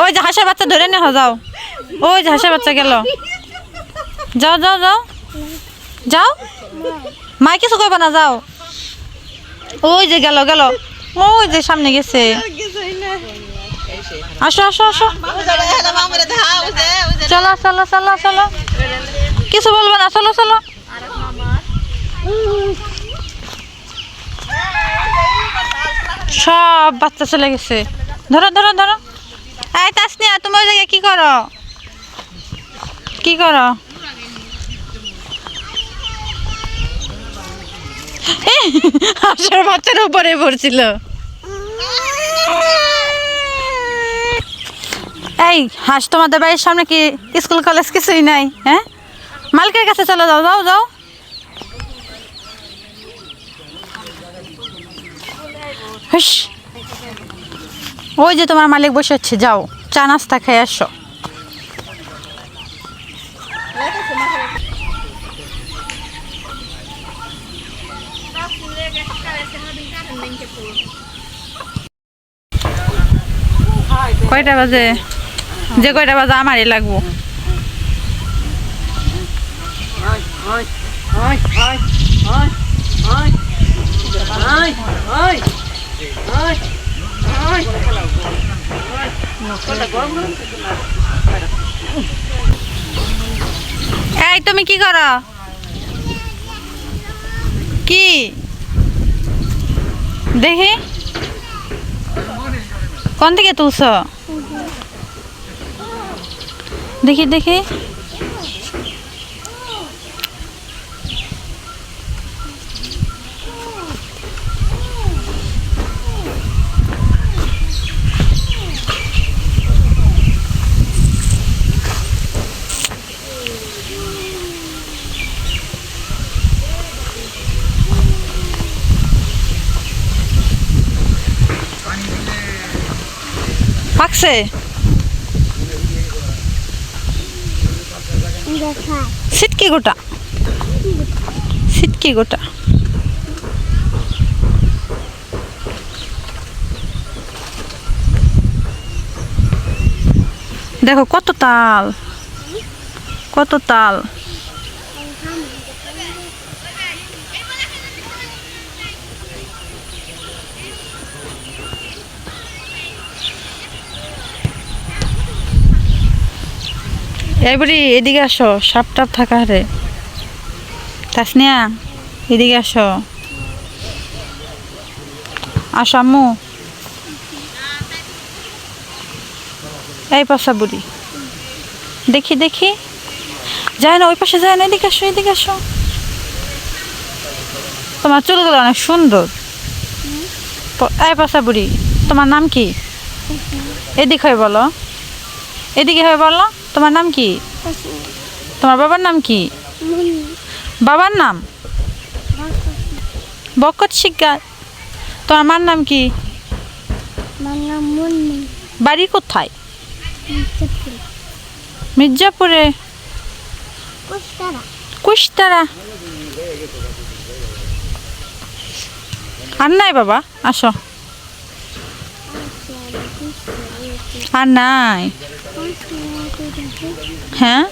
ওই যে হাঁসের বাচ্চা ধরে নিয়ে যাও। ওই যে হাঁসের বাচ্চা গেল। যাও যাও যাও। যাও। মাই কিছু কইবা না, যাও। ওই যে গেল গেল। ওই যে সামনে গেছে। আসো আসো আসো। চলো চলো চলো চলো। কিছু বলব না, চলো চলো। সব বাচ্চা চলে গেছে। ধরো ধরো ধরো। এই তাসনিয়া তুমি ওই জায়গায় কি করো? কি করো? হাঁসের বাচ্চার উপরে পড়ছিল। এই, হাঁস তোমাদের বাড়ির সামনে কি স্কুল, কলেজ কিছুই নাই হ্যাঁ? মালিকের কাছে চলে, যাও যাও যাও। ওই যে তোমার মালিক বসে হচ্ছে, যাও। চা নাস্তা খেয়ে আসো কয়টা বাজে যে কয়টা বাজে আমারই লাগবো এই তুমি কি করো? কি? দেখি। কোন দিকে তুলছ? দেখি দেখি। পাকছে সিটকি গোটা। সিটকি গোটা। দেখো কত তাল। কত তাল। এবারে এদিকে আসো সাপ টাপ থাকা রে। তাসনিয়া, এদিকে আসো। আসো আম্মু। এই পাশা বুড়ি। দেখি দেখি। যায় না, ওই পাশে যায় না, এদিকে আসো এদিকে আসো। তোমার চুলগুলো অনেক সুন্দর। এই পাশা বুড়ি, তোমার নাম কি? এদিক হয়ে বলো। এদিকে হয়ে বলো। তোমার নাম কি? তোমার বাবার নাম কি? বাবার নাম? বকত শিকগার তোমার মার নাম কি? বাড়ি কোথায়? মির্জাপুরে। কুশতারা আর নাই বাবা? আসো। আর নাই। হ্যাঁ?